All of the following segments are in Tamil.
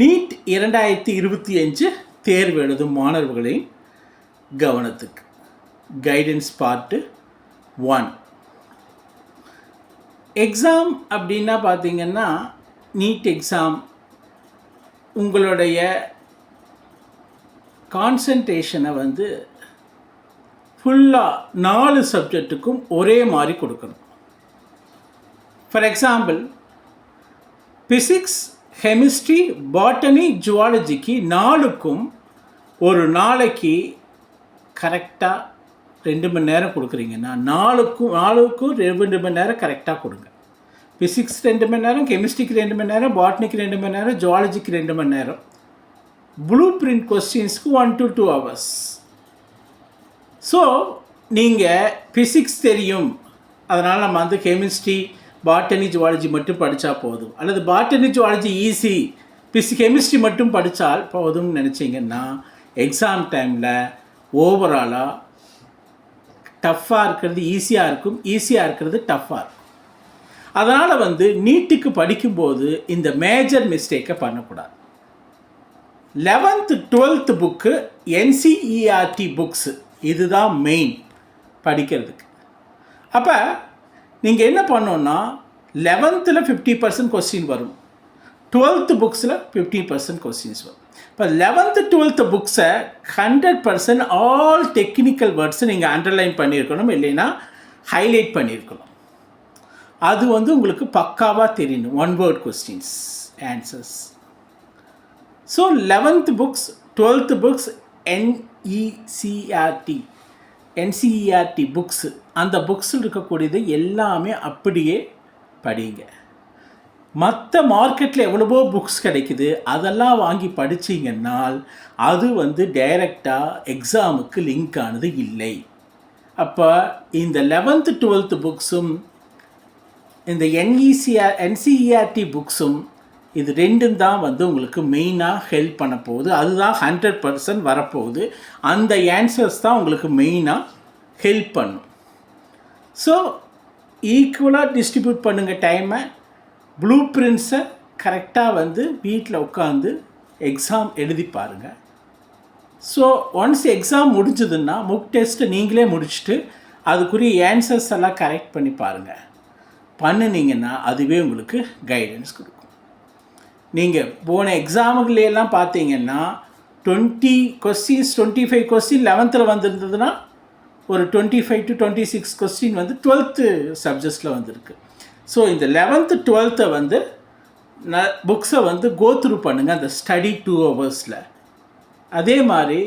நீட் இரண்டாயிரத்தி இருபத்தி அஞ்சு தேர்வு எழுதும் மாணவர்களின் கவனத்துக்கு. கைடன்ஸ் பார்ட்டு ஒன் எக்ஸாம் அப்படின்னா பார்த்தீங்கன்னா நீட் எக்ஸாம் உங்களுடைய கான்சன்ட்ரேஷனை வந்து ஃபுல்லாக நாலு சப்ஜெக்ட்டுக்கும் ஒரே மாதிரி கொடுக்கணும். For example physics chemistry botany ஜுவாலஜிக்கு நாளுக்கும் ஒரு நாளைக்கு கரெக்டாக ரெண்டு மணி நேரம் கொடுக்குறீங்கன்னா நாளுக்கும் நாளுக்கும் ரெண்டு மணி நேரம் கரெக்டாக கொடுங்க. ஃபிசிக்ஸ் ரெண்டு மணி நேரம் கெமிஸ்ட்ரிக்கு ரெண்டு மணி நேரம் பாட்னிக்கு ரெண்டு மணி நேரம் ஜுவாலஜிக்கு ரெண்டு மணி நேரம். Blue print கொஸ்டின்ஸ்க்கு one to two hours so நீங்கள் ஃபிசிக்ஸ் தெரியும். அதனால் நம்ம வந்து கெமிஸ்ட்ரி பாட்டனி ஜுவாலஜி மட்டும் படித்தா போதும். அல்லது botany zoology easy phys chemistry மட்டும் படித்தால் போதும்னு நினச்சிங்கன்னா எக்ஸாம் டைமில் ஓவராலாக டஃப்பாக இருக்கிறது ஈஸியாக இருக்கும் ஈஸியாக இருக்கிறது டஃப்பாக இருக்கும். அதனால் வந்து நீட்டுக்கு படிக்கும்போது இந்த மேஜர் மிஸ்டேக்கை பண்ணக்கூடாது. Eleventh twelfth book NCERT books இதுதான் மெயின் படிக்கிறதுக்கு. அப்போ நீங்கள் என்ன பண்ணோன்னா லெவன்த்தில் ஃபிஃப்டி பர்சன்ட் கொஸ்டின் வரும். டுவெல்த்து புக்ஸில் ஃபிஃப்டி பர்சன்ட் கொஸ்டின்ஸ் வரும். இப்போ லெவன்த்து டுவெல்த்து புக்ஸை ஹண்ட்ரட் பர்சன்ட் ஆல் டெக்னிக்கல் வேர்ட்ஸை நீங்கள் அண்டர்லைன் பண்ணியிருக்கணும் இல்லைன்னா ஹைலைட் பண்ணியிருக்கணும். அது வந்து உங்களுக்கு பக்காவாக தெரியணும். One word questions answers so eleventh books twelfth books NECRT NCERT books அந்த புக்ஸில் இருக்கக்கூடியது எல்லாமே அப்படியே படிங்க. மற்ற மார்க்கெட்டில் எவ்வளவோ புக்ஸ் கிடைக்குது அதெல்லாம் வாங்கி படிச்சிங்கன்னால் அது வந்து டைரெக்டாக எக்ஸாமுக்கு லிங்க் ஆனது இல்லை. அப்போ இந்த லெவன்த்து டுவெல்த்து புக்ஸும் இந்த என்இசிஆர் என்சிஇஆர்டி புக்ஸும் இது ரெண்டும் தான் வந்து உங்களுக்கு மெயினாக ஹெல்ப் பண்ண போகுது. அதுதான் ஹண்ட்ரட் பர்சன்ட் வரப்போகுது. அந்த ஆன்சர்ஸ் தான் உங்களுக்கு மெயினாக ஹெல்ப் பண்ணும். ஸோ ஈக்குவலாக டிஸ்ட்ரிபியூட் பண்ணுங்கள் டைமை ப்ளூ பிரிண்ட்ஸை கரெக்டாக வந்து வீட்டில் உட்காந்து எக்ஸாம் எழுதி பாருங்கள் ஸோ ஒன்ஸ் எக்ஸாம் முடிஞ்சதுன்னா முக் டெஸ்ட்டு நீங்களே முடிச்சுட்டு அதுக்குரிய ஆன்சர்ஸ் எல்லாம் கரெக்ட் பண்ணி பாருங்கள் பண்ணினீங்கன்னா அதுவே உங்களுக்கு கைடன்ஸ் கொடுக்கும். நீங்கள் போன எக்ஸாமுகளெல்லாம் பார்த்தீங்கன்னா twenty questions twenty five question லெவன்த்தில் வந்திருந்ததுன்னா ஒரு twenty five to twenty six question வந்து டுவெல்த்து சப்ஜெக்ட்ஸில் வந்திருக்கு. ஸோ இந்த லெவன்த்து டுவெல்த்தை வந்து ந புக்ஸை வந்து கோத்ரூ பண்ணுங்கள் அந்த ஸ்டடி டூ ஹவர்ஸில் அதே மாதிரி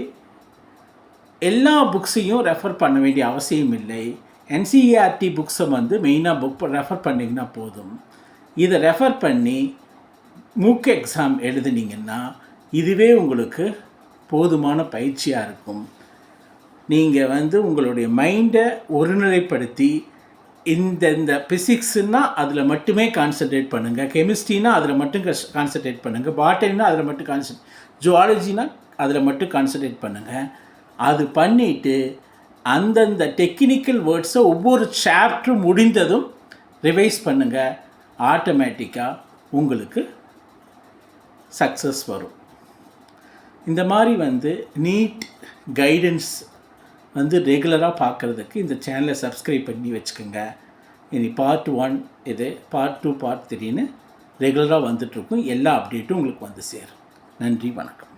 எல்லா புக்ஸையும் ரெஃபர் பண்ண வேண்டிய அவசியம் இல்லை. என்சிஇஆர்டி புக்ஸை வந்து மெயினாக புக் ரெஃபர் பண்ணிங்கன்னா போதும். இதை ரெஃபர் பண்ணி மூக் எக்ஸாம் எழுதுனீங்கன்னா இதுவே உங்களுக்கு போதுமான பயிற்சியாக இருக்கும். நீங்கள் வந்து உங்களுடைய மைண்டை ஒருநிலைப்படுத்தி இந்த இந்த ஃபிசிக்ஸுன்னா அதில் மட்டுமே கான்சென்ட்ரேட் பண்ணுங்கள் கெமிஸ்ட்ரினா அதில் மட்டும் கான்சன்ட்ரேட் பண்ணுங்கள் பாட்டனினா அதில் மட்டும் கான்சன்ட் ஜுவாலஜினா அதில் மட்டும் கான்சென்ட்ரேட் பண்ணுங்கள் அது பண்ணிவிட்டு அந்தந்த டெக்னிக்கல் வேர்ட்ஸை ஒவ்வொரு சாப்டரும் முடிந்ததும் ரிவைஸ் பண்ணுங்கள் ஆட்டோமேட்டிக்காக உங்களுக்கு சக்ஸஸ் வரும். இந்த மாதிரி வந்து நீட் கைடன்ஸ் வந்து ரெகுலராக பார்க்குறதுக்கு இந்த சேனலை சப்ஸ்கிரைப் பண்ணி வச்சுக்கோங்க. இனி பார்ட் ஒன் இது பார்ட் டூ பார்ட் த்ரீன்னு ரெகுலராக வந்துட்ருக்கும் எல்லா அப்டேட்டும் உங்களுக்கு வந்து சேரும். நன்றி வணக்கம்.